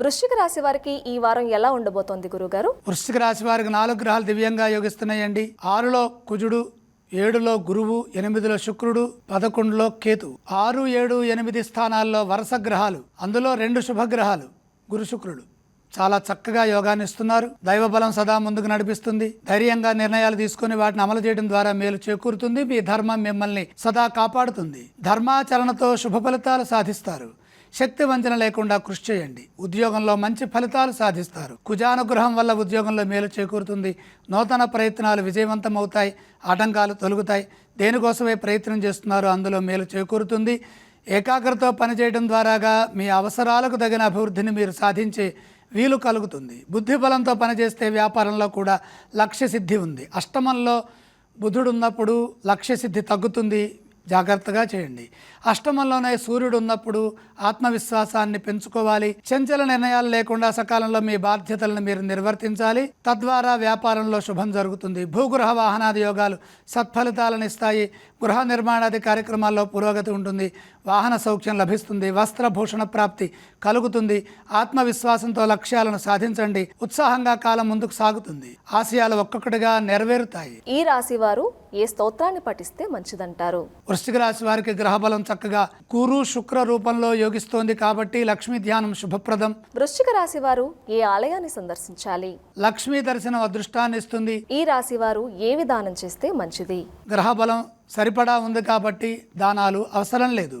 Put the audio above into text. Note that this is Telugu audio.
వృశ్చిక రాశి వారికి ఈ వారం ఎలా ఉండబోతోంది గురుగారు? వృశ్చిక రాశి వారికి నాలుగు గ్రహాలు దివ్యంగా యోగిస్తున్నాయండి. ఆరులో కుజుడు ఏడులో గురువు ఎనిమిదిలో శుక్రుడు పదకొండులో కేతు. ఆరు ఏడు ఎనిమిది స్థానాల్లో వరుస గ్రహాలు. అందులో రెండు శుభగ్రహాలు గురు శుక్రుడు. చాలా చక్కగా యోగాన్ని ఇస్తున్నారు. దైవ బలం సదా ముందుకు నడిపిస్తుంది. ధైర్యంగా నిర్ణయాలు తీసుకుని వాటిని అమలు చేయడం ద్వారా మేలు చేకూరుతుంది. మీ ధర్మం మిమ్మల్ని సదా కాపాడుతుంది. ధర్మాచరణతో శుభ ఫలితాలు సాధిస్తారు. శక్తి వంచన లేకుండా కృషి చేయండి. ఉద్యోగంలో మంచి ఫలితాలు సాధిస్తారు. కుజానుగ్రహం వల్ల ఉద్యోగంలో మేలు చేకూరుతుంది. నూతన ప్రయత్నాలు విజయవంతం అవుతాయి ఆటంకాలు తొలుగుతాయి. దేనికోసమే ప్రయత్నం చేస్తున్నారు అందులో మేలు చేకూరుతుంది. ఏకాగ్రత పనిచేయడం ద్వారాగా మీ అవసరాలకు తగిన అభివృద్ధిని మీరు సాధించే వీలు కలుగుతుంది. బుద్ధి బలంతో పనిచేస్తే వ్యాపారంలో కూడా లక్ష్య సిద్ధి ఉంది. అష్టమంలో బుధుడు ఉన్నప్పుడు లక్ష్య సిద్ధి తగ్గుతుంది. జాగ్రత్తగా చేయండి. అష్టమంలోనే సూర్యుడు ఉన్నప్పుడు ఆత్మవిశ్వాసాన్ని పెంచుకోవాలి. చంచల నిర్ణయాలు లేకుండా సకాలంలో మీ బాధ్యతలను మీరు నిర్వర్తించాలి. తద్వారా వ్యాపారంలో శుభం జరుగుతుంది. భూగృహ వాహనాది యోగాలు సత్ఫలితాలను ఇస్తాయి. గృహ నిర్మాణాది కార్యక్రమాల్లో పురోగతి ఉంటుంది. వాహన సౌఖ్యం లభిస్తుంది. వస్త్రభూషణ ప్రాప్తి కలుగుతుంది. ఆత్మవిశ్వాసంతో లక్ష్యాలను సాధించండి. ఉత్సాహంగా కాలం ముందుకు సాగుతుంది. ఆశయాలు ఒక్కొక్కటిగా నెరవేరుతాయి. ఈ రాశి వారు ఏ స్తోత్రాన్ని పఠిస్తే మంచిదంటారు. వృశ్చిక రాశి వారికి గ్రహబలం చక్కగా గురు శుక్ర రూపంలో యోగిస్తోంది కాబట్టి లక్ష్మీ ధ్యానం శుభప్రదం. వృశ్చిక రాశి వారు ఏ ఆలయాన్ని సందర్శించాలి? లక్ష్మీ దర్శనం అదృష్టాన్ని ఇస్తుంది. ఈ రాశి వారు ఏ విధానం చేస్తే మంచిది? గ్రహబలం సరిపడా ఉంది కాబట్టి దానాలు అవసరం లేదు.